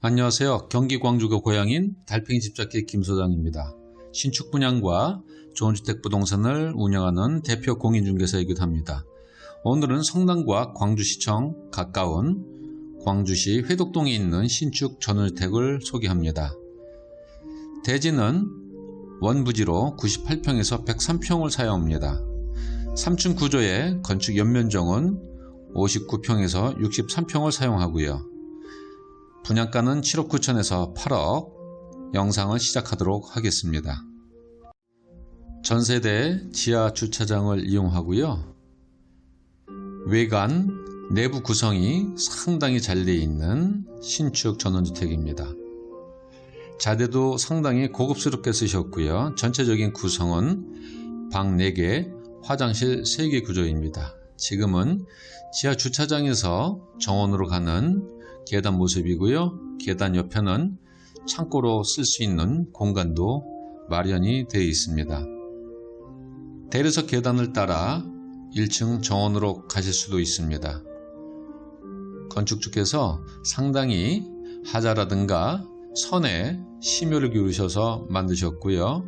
안녕하세요. 경기 광주가 고향인 달팽이 집잡기 김 소장입니다. 신축 분양과 좋은 주택 부동산을 운영하는 대표 공인중개사이기도 합니다. 오늘은 성남과 광주시청 가까운 광주시 회덕동에 있는 신축 전원주택을 소개합니다. 대지는 원부지로 98평에서 103평을 사용합니다. 3층 구조의 건축 연면적은 59평에서 63평을 사용하고요. 분양가는 7억 9천에서 8억 영상을 시작하도록 하겠습니다. 전세대 지하 주차장을 이용하고요. 외관, 내부 구성이 상당히 잘 되어 있는 신축 전원주택입니다. 자재도 상당히 고급스럽게 쓰셨고요. 전체적인 구성은 방 4개, 화장실 3개 구조입니다. 지금은 지하 주차장에서 정원으로 가는 계단 모습이고요. 계단 옆에는 창고로 쓸 수 있는 공간도 마련이 되어 있습니다. 대리석 계단을 따라 1층 정원으로 가실 수도 있습니다. 건축주께서 상당히 하자라든가 선에 심혈을 기울이셔서 만드셨고요.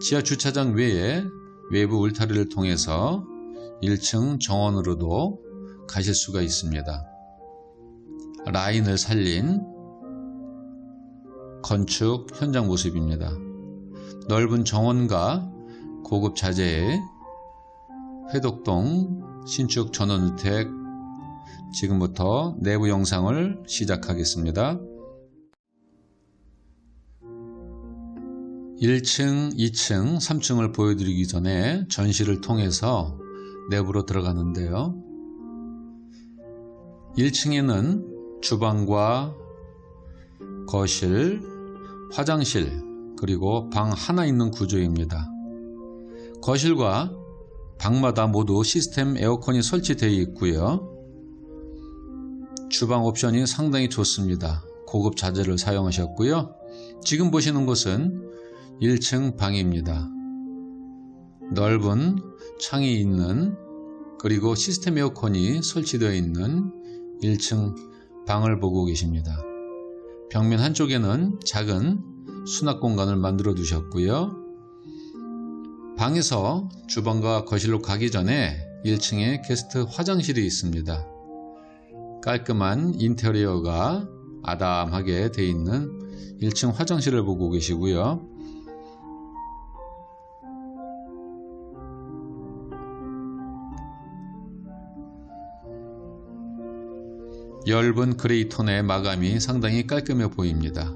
지하 주차장 외에 외부 울타리를 통해서 1층 정원으로도 가실 수가 있습니다. 라인을 살린 건축 현장 모습입니다. 넓은 정원과 고급 자재의 회덕동 신축 전원주택 지금부터 내부 영상을 시작하겠습니다. 1층, 2층, 3층을 보여드리기 전에 전시를 통해서 내부로 들어가는데요. 1층에는 주방과 거실, 화장실, 그리고 방 하나 있는 구조입니다. 거실과 방마다 모두 시스템 에어컨이 설치되어 있고요. 주방 옵션이 상당히 좋습니다. 고급 자재를 사용하셨고요. 지금 보시는 곳은 1층 방입니다. 넓은 창이 있는 그리고 시스템 에어컨이 설치되어 있는 1층 방을 보고 계십니다. 벽면 한쪽에는 작은 수납 공간을 만들어 두셨고요. 방에서 주방과 거실로 가기 전에 1층에 게스트 화장실이 있습니다. 깔끔한 인테리어가 아담하게 되어 있는 1층 화장실을 보고 계시고요. 엷은 그레이 톤의 마감이 상당히 깔끔해 보입니다.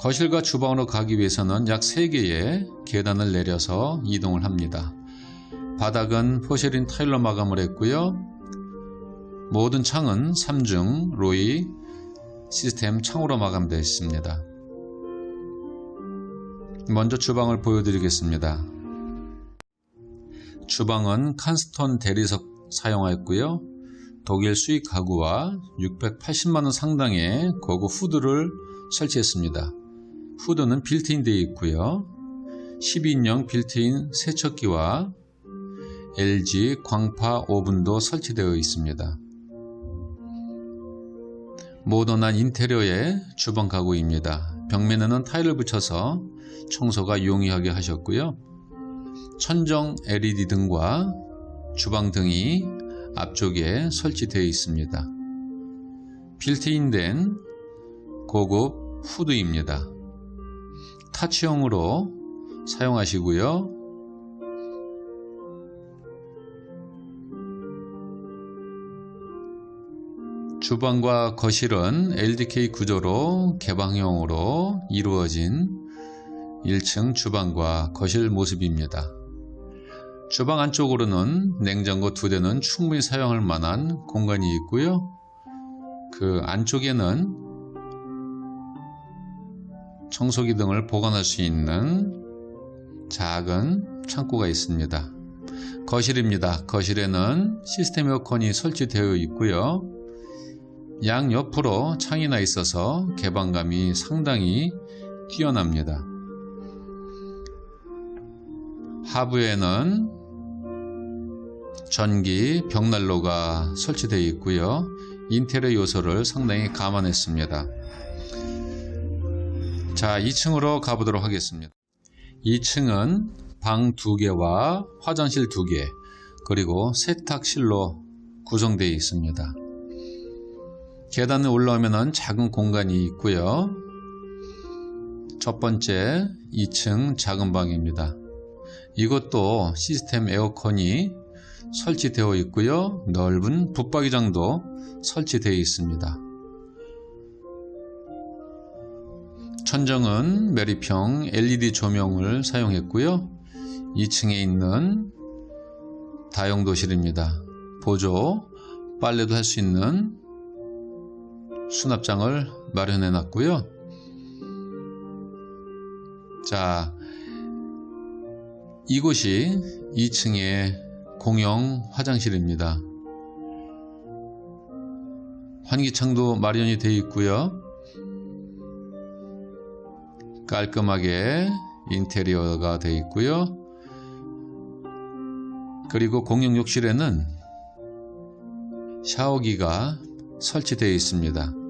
거실과 주방으로 가기 위해서는 약 3개의 계단을 내려서 이동을 합니다. 바닥은 포쉐린 타일로 마감을 했고요. 모든 창은 3중 로이 시스템 창으로 마감되어 있습니다. 먼저 주방을 보여드리겠습니다. 주방은 칸스톤 대리석 사용하였고요. 독일 수입 가구와 680만원 상당의 고급 후드를 설치했습니다. 후드는 빌트인 되어 있고요. 12인용 빌트인 세척기와 LG 광파 오븐도 설치되어 있습니다. 모던한 인테리어의 주방 가구입니다. 벽면에는 타일을 붙여서 청소가 용이하게 하셨고요. 천정 LED 등과 주방 등이 앞쪽에 설치되어 있습니다. 빌트인된 고급 후드입니다. 타치형으로 사용하시고요. 주방과 거실은 LDK 구조로 개방형으로 이루어진 1층 주방과 거실 모습입니다. 주방 안쪽으로는 냉장고 두 대는 충분히 사용할 만한 공간이 있고요. 그 안쪽에는 청소기 등을 보관할 수 있는 작은 창고가 있습니다. 거실입니다. 거실에는 시스템 에어컨이 설치되어 있고요. 양 옆으로 창이 나 있어서 개방감이 상당히 뛰어납니다. 하부에는 전기 벽난로가 설치되어 있고요. 인테리어 요소를 상당히 감안했습니다. 자, 2층으로 가보도록 하겠습니다. 2층은 방 2개와 화장실 2개, 그리고 세탁실로 구성되어 있습니다. 계단을 올라오면 작은 공간이 있고요. 첫 번째 2층 작은 방입니다. 이것도 시스템 에어컨이 설치되어 있고요. 넓은 붙박이장도 설치되어 있습니다. 천정은 메리평 LED 조명을 사용했고요. 2층에 있는 다용도실입니다. 보조, 빨래도 할 수 있는 수납장을 마련해 놨고요. 자, 이곳이 2층의 공용 화장실입니다. 환기창도 마련이 되어 있고요. 깔끔하게 인테리어가 되어 있고요. 그리고 공용 욕실에는 샤워기가 설치되어 있습니다.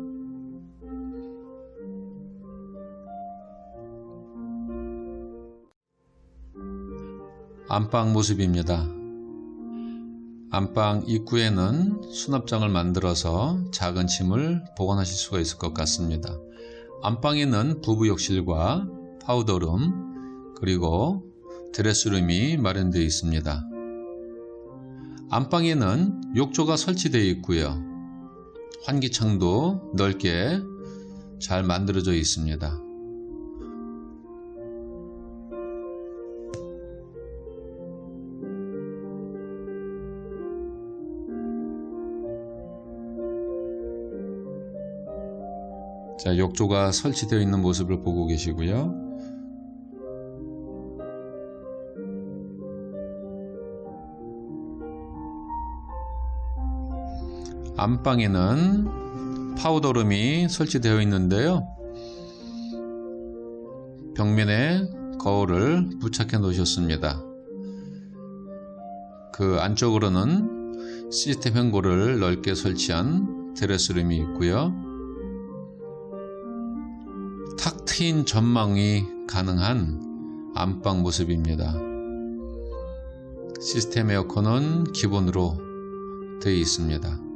안방 모습입니다. 안방 입구에는 수납장을 만들어서 작은 짐을 보관하실 수가 있을 것 같습니다. 안방에는 부부 욕실과 파우더룸 그리고 드레스룸이 마련되어 있습니다. 안방에는 욕조가 설치되어 있고요. 환기창도 넓게 잘 만들어져 있습니다. 자, 욕조가 설치되어 있는 모습을 보고 계시고요. 안방에는 파우더룸이 설치되어 있는데요. 벽면에 거울을 부착해 놓으셨습니다. 그 안쪽으로는 시스템 현고를 넓게 설치한 드레스룸이 있고요. 트인 전망이 가능한 안방 모습입니다. 시스템 에어컨은 기본으로 되어 있습니다.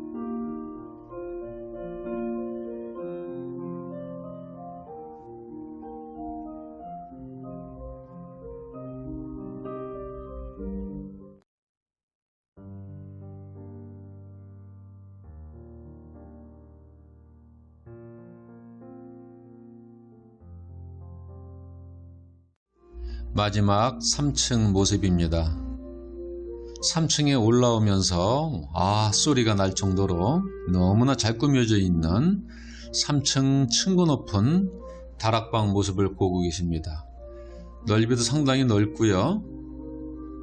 마지막 3층 모습입니다. 3층에 올라오면서 아 소리가 날 정도로 너무나 잘 꾸며져 있는 3층 층고 높은 다락방 모습을 보고 계십니다. 넓이도 상당히 넓고요.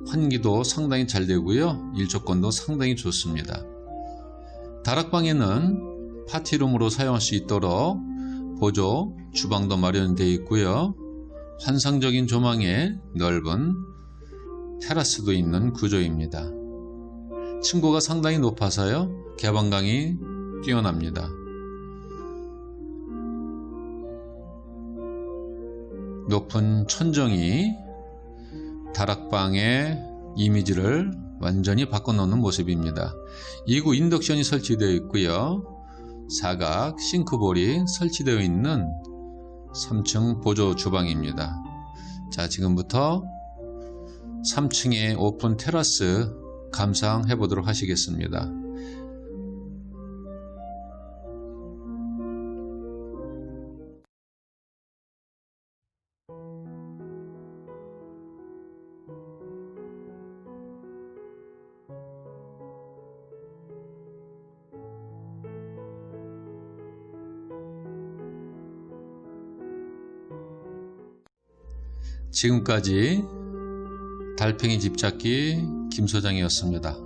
환기도 상당히 잘 되고요. 일조권도 상당히 좋습니다. 다락방에는 파티룸으로 사용할 수 있도록 보조 주방도 마련되어 있고요. 환상적인 조망에 넓은 테라스도 있는 구조입니다. 층고가 상당히 높아서요. 개방감이 뛰어납니다. 높은 천정이 다락방의 이미지를 완전히 바꿔놓는 모습입니다. 2구 인덕션이 설치되어 있고요. 사각 싱크볼이 설치되어 있는 3층 보조 주방입니다. 자, 지금부터 3층의 오픈 테라스 감상해 보도록 하시겠습니다. 지금까지 달팽이 집잡기 김소장이었습니다.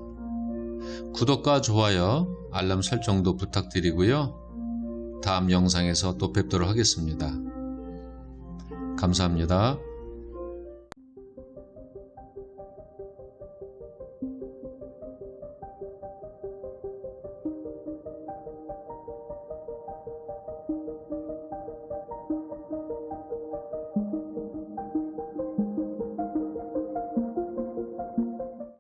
구독과 좋아요, 알람 설정도 부탁드리고요. 다음 영상에서 또 뵙도록 하겠습니다. 감사합니다.